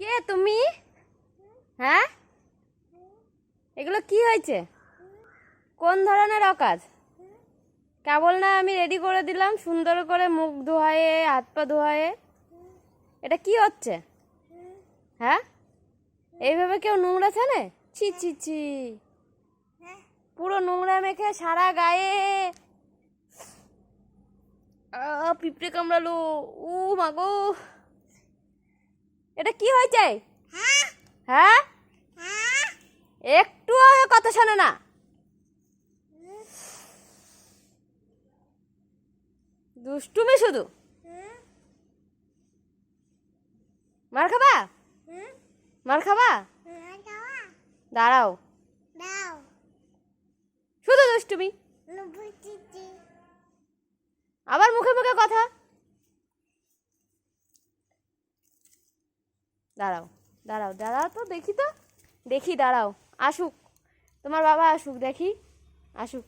কে তুমি? হ্যাঁ? এগুলো কি হয়েছে? কোন ধরনের অকাজ? কেবল না আমি রেডি করে দিলাম, সুন্দর করে মুখ ধোয়ায়ে, হাত পা ধোয়ায়ে। এটা কি হচ্ছে? হ্যাঁ? এইভাবে কেউ নোংরা ছানে? ছি ছি ছি। পুরো নোংরা মেখে সারা গায়ে। পিঁপড়ে কামড়ালো। উ মাগো এটা কি হয়েছে? হ্যাঁ? একটু কথা শোনে না। দুষ্টুমি শুধু। মার খাবা? মার খাবা? দাঁড়াও। শুধু দুষ্টুমি আবার মুখে মুখে কথা দাঁড়াও দাঁড়াও দাঁড়াও তো দেখি তো দেখি দাঁড়াও আসুক তোমার বাবা আসুক দেখি আসুক।